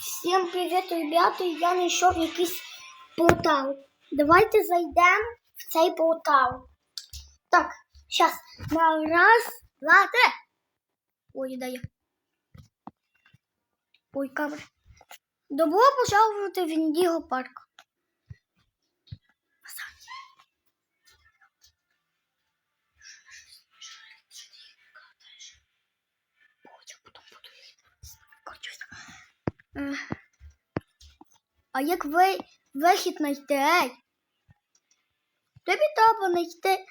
Всім привіт, ребята. Я знайшов якийсь портал. Давайте зайдемо в цей портал. Так, зараз. На раз, два, три. Ой, де? Ой, камера. Добро пожаловать в Індіго парк. А як ви вихід знайти? Тобі треба знайти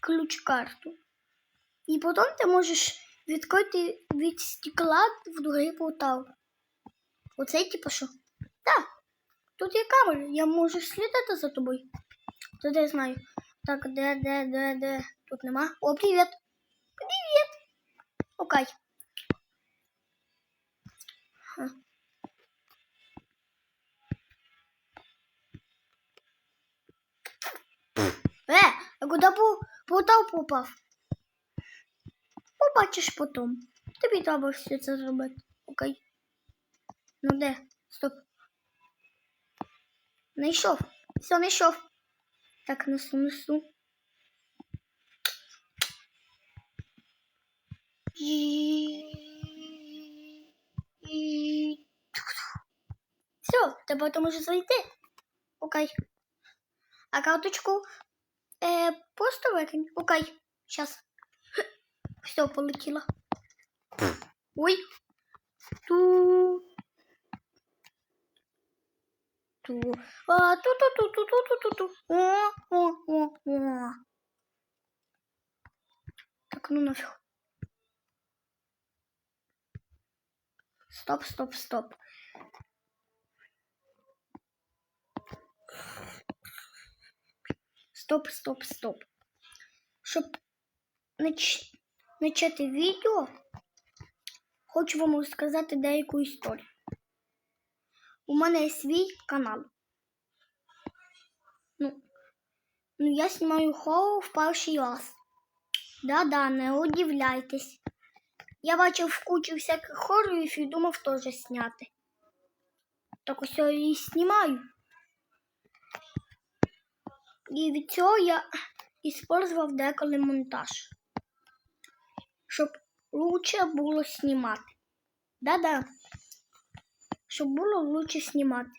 ключ-карту. І потім ти можеш відкрити від стекла в другий портал. Оцей типу що? Так. Тут є камера, я можу слідити за тобою. Тут я знаю. Так, де, де, де, де? Тут нема. О, привіт. Привіт. Окей. Ха. Е, а куди по портал попав? Побачиш потім. Тобі треба все це зробити. Окей. Ну де? Стоп. Знайшов. Все, знайшов. Так, несу, несу. Все, тебе ти можеш зайти. Окей. А карточку е, просто викинь. Окей. Сейчас. Все, полетіло. Ой. Ту. Ту. А, ту ту ту ту ту ту ту ту О, о, о, о. Так, ну нафиг. Стоп, стоп, стоп. Стоп, стоп, стоп. Щоб нач... почати відео, хочу вам розказати деяку історію. У мене є свій канал. Ну, ну я знімаю хоррор в перший раз. Да-да, не удивляйтесь. Я бачив кучу всяких хорорів і думав теж зняти. Так ось я і знімаю. І від цього я іспользував деколи монтаж. Щоб лучше було знімати. Да-да. Щоб було лучше знімати.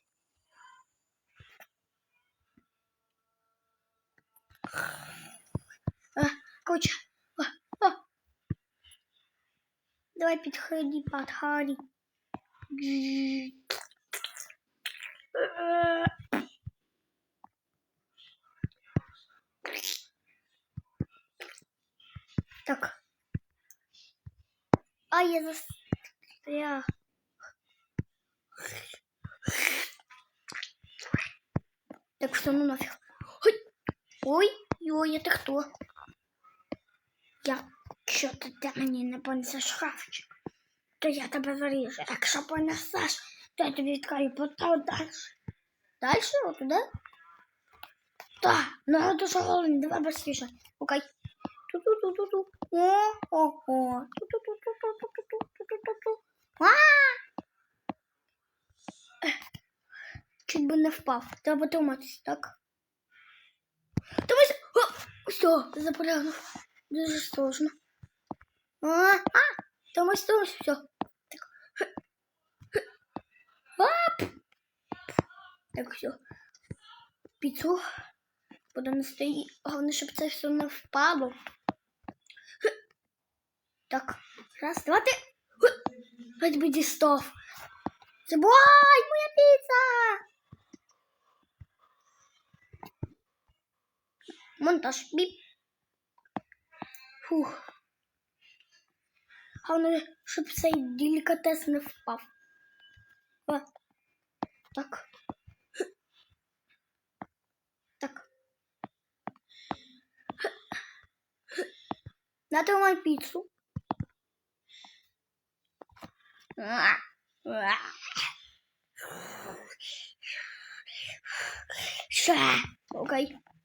Короче. Давай підходи, підходи. Так. А, я застряг. Так что ну нафиг. Ой, ой, ой, это кто? Я что-то ти не понесеш шкафчик. То я тебе заріжу. Якщо понесеш, то я тобі відкрию потім далі. Далі? Отуди? Так, ну я дуже голодний, давай быстріше. Окей. Ту-ту-ту-ту-ту. О, о, о. Ту-ту-ту-ту-ту-ту-ту-ту-ту-ту. А! Би не впав. Треба триматись, так? Тримайся! О, все, запрягнув. Дуже сложно. А, а, тримайся, тримайся, все. Так. Ап! Так, все. Піцу. Буду нести. Головне, щоб це все не впало. Так, раз, два, три. Хоть би дістав. Забувай, Монтаж. Біп. Фух. Головне, щоб цей делікатес не впав. О. Так. Так. Натримай піцу. Ще. Окей.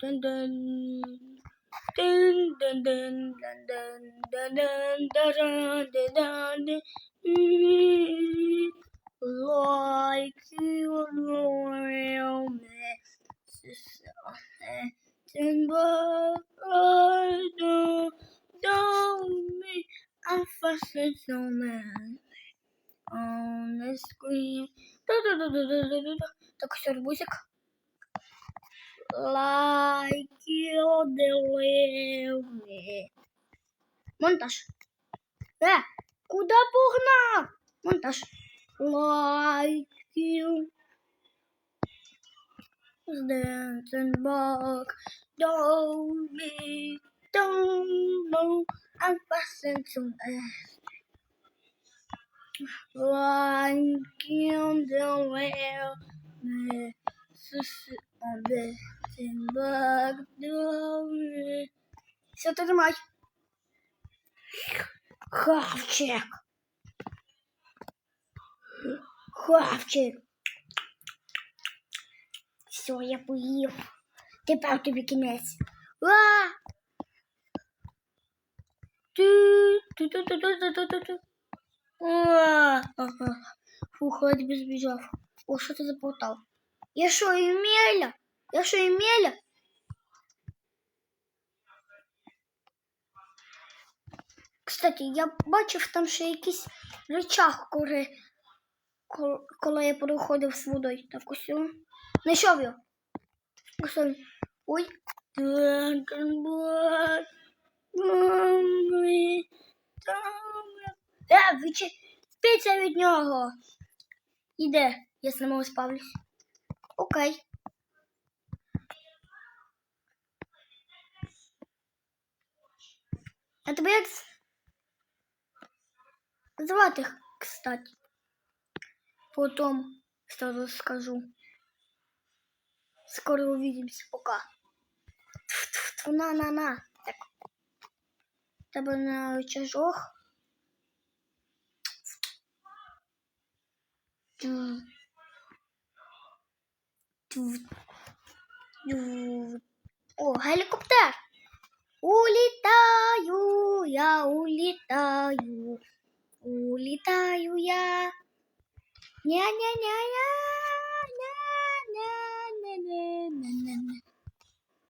Like you royal and but I don't me. I'm fussing so mad on the screen. Так, все, рубусик. Like you believe me. Монтаж. Э, куда погнав? Монтаж. Like you. Dancing back. Don't be, don't know. I'm fastened to earth. Like you believe me. On the Sen baktın. Все, ты мать. Хавчик. Хавчик. Все, я поїв. Тепер тебе кінець. А! Ти, ти, ти, ти, ти, ти, ти, ти. Фух, я тебе збіжав. О, що ти за портал? Я что і? Я що, Емеля? Кстати, я бачив там ще якийсь речах, коли, коли я переходив з водою. Ось його. Знайшов його. Він. Ой. Е, відчепіться від нього. Іде, я з ним справлюсь. Окей. А тебе як кстати? Потом что расскажу. Скоро увидимся. Пока. На-на-на. Так. Тебе на рычажок. О, гелікоптер. улетаю я, улетаю, улетаю я. Ня-ня-ня-ня, ня-ня-ня-ня-ня-ня.